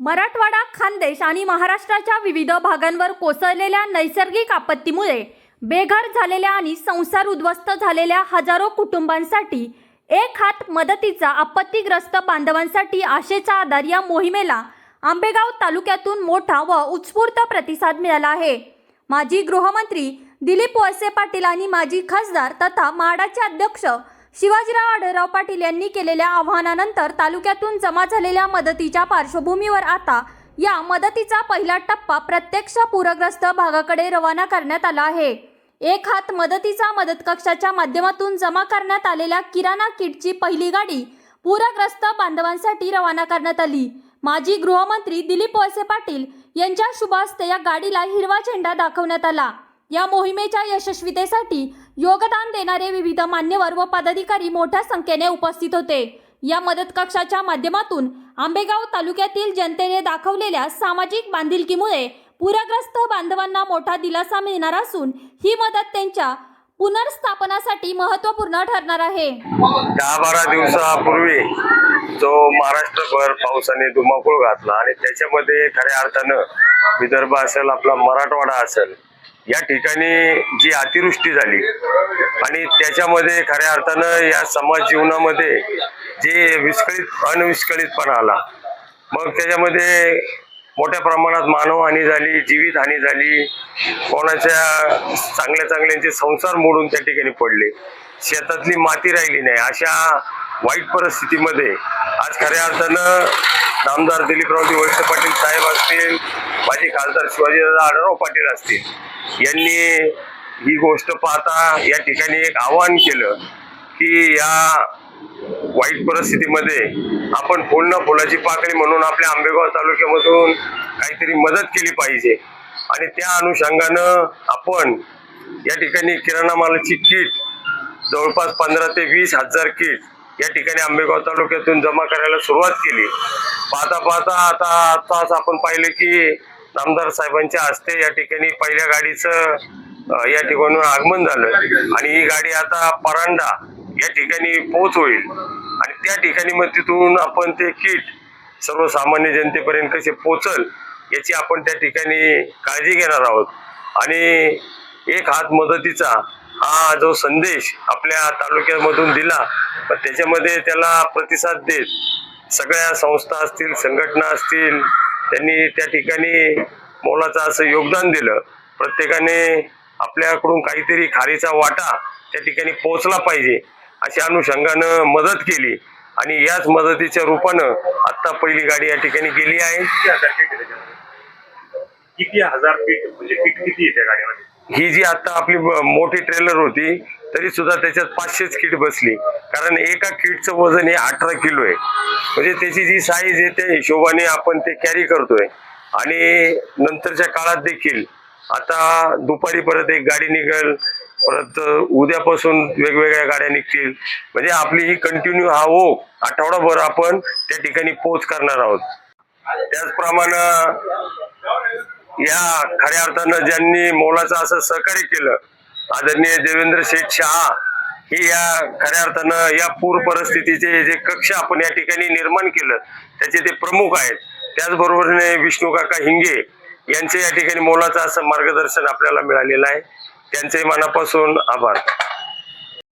मराठवाडा खानदेश आणि महाराष्ट्राच्या विविध भागांवर कोसळलेल्या नैसर्गिक आपत्तीमुळे बेघर झालेल्या आणि संसार उद्ध्वस्त झालेल्या हजारो कुटुंबांसाठी एक हात मदतीचा आपत्तीग्रस्त बांधवांसाठी आशेचा आधार या मोहिमेला आंबेगाव तालुक्यातून मोठा व उत्स्फूर्त प्रतिसाद मिळाला आहे. माजी गृहमंत्री दिलीप वळसे पाटील आणि माजी खासदार तथा म्हाडाचे अध्यक्ष शिवाजीराव आढळराव पाटील यांनी केलेल्या आव्हानानंतर तालुक्यातून जमा झालेल्या मदतीच्या पार्श्वभूमीवर आता या मदतीचा पहिला टप्पा प्रत्यक्ष पूरग्रस्त भागाकडे रवाना करण्यात आला आहे. एक हात मदतीचा मदत कक्षाच्या माध्यमातून जमा करण्यात आलेल्या किराणा किटची पहिली गाडी पूरग्रस्त बांधवांसाठी रवाना करण्यात आली. माजी गृहमंत्री दिलीप वळसे पाटील यांच्या शुभास्ते या गाडीला हिरवा झेंडा दाखवण्यात आला. या मोहिमेच्या यशस्वीतेसाठी योगदान देणारे विविध मान्यवर व पदाधिकारी मोठ्या संख्येने उपस्थित होते. या मदत कक्षाच्या माध्यमातून आंबेगाव तालुक्यातील जनतेने दाखवलेल्या सामाजिक बांधिलकीमुळे पूरग्रस्त बांधवांना मोठा दिलासा मिळणार असून ही मदत त्यांच्या पुनर्स्थापनासाठी महत्त्वपूर्ण ठरणार आहे. दहा बारा दिवसापूर्वी जो महाराष्ट्रभर पावसाने धुमाकूळ घातला आणि त्याच्यामध्ये खऱ्या अर्थानं विदर्भ असेल आपला मराठवाडा असेल या ठिकाणी जी अतिवृष्टी झाली आणि त्याच्यामध्ये खऱ्या अर्थानं या समाज जीवनामध्ये जे विस्कळीत अनविस्कळीतपणा आला मग त्याच्यामध्ये मोठ्या प्रमाणात मानवहानी झाली जीवितहानी झाली. कोणाच्या चांगल्या चांगल्यांचे संसार मोडून त्या ठिकाणी पडले. शेतातली माती राहिली नाही. अशा वाईट परिस्थितीमध्ये आज खऱ्या अर्थानं नामदार दिलीपरावजी वळसे पाटील साहेब असतील माजी खासदार शिवाजीदादा आढळराव पाटील असतील यांनी ही गोष्ट पाहता या ठिकाणी एक आवाहन केलं की या वाईट परिस्थितीमध्ये आपण फुल ना फुलाची पाकळी म्हणून आपल्या आंबेगाव तालुक्यामधून काहीतरी मदत केली पाहिजे. आणि त्या अनुषंगानं आपण या ठिकाणी किराणा मालाची किट जवळपास पंधरा ते वीस हजार किट या ठिकाणी आंबेगाव तालुक्यातून जमा करायला सुरुवात केली. पाहता पाहता आता आताच आपण पाहिलं की नामदार साहेबांच्या हस्ते या ठिकाणी पहिल्या गाडीचं या ठिकाणून आगमन झालं. आणि ही गाडी आता परांडा या ठिकाणी पोहोच होईल. आणि त्या ठिकाणी मग तिथून आपण ते किट सर्वसामान्य जनतेपर्यंत कसे पोचल याची आपण त्या ठिकाणी काळजी घेणार आहोत. आणि एक हात मदतीचा हा जो संदेश आपल्या तालुक्यामधून दिला पण त्याच्यामध्ये त्याला प्रतिसाद देत सगळ्या संस्था असतील संघटना असतील त्यांनी त्या ठिकाणी मोलाचं असं योगदान दिलं. प्रत्येकाने आपल्याकडून काहीतरी खारीचा वाटा त्या ठिकाणी पोहोचला पाहिजे अशा अनुषंगानं मदत केली. आणि याच मदतीच्या रूपानं आत्ता पहिली गाडी या ठिकाणी गेली आहे. किती हजार पीठ म्हणजे किती हजार पीठ म्हणजे पीठ किती आहे त्या गाडीमध्ये? ही जी आता आपली मोठी ट्रेलर होती तरी सुद्धा त्याच्यात पाचशेच किट बसली. कारण एका किटचं वजन हे अठरा किलो आहे. म्हणजे त्याची जी साईज आहे त्या हिशोबाने आपण ते कॅरी करतोय. आणि नंतरच्या काळात देखील आता दुपारी परत एक गाडी निघेल परत उद्यापासून वेगवेगळ्या गाड्या निघतील. म्हणजे आपली ही कंटिन्यू हा हो आठवडाभर आपण त्या ठिकाणी पोच करणार आहोत. त्याचप्रमाणे या खऱ्या अर्थानं ज्यांनी मोलाचं असं सहकार्य केलं आदरणीय देवेंद्र शेठ शहा हे या खऱ्या अर्थानं या पूर परिस्थितीचे जे कक्ष आपण या ठिकाणी निर्माण केलं त्याचे ते प्रमुख आहेत. त्याचबरोबरीने विष्णू काका हिंगे यांचे या ठिकाणी मोलाचं असं मार्गदर्शन आपल्याला मिळालेलं आहे. त्यांचे मनापासून आभार.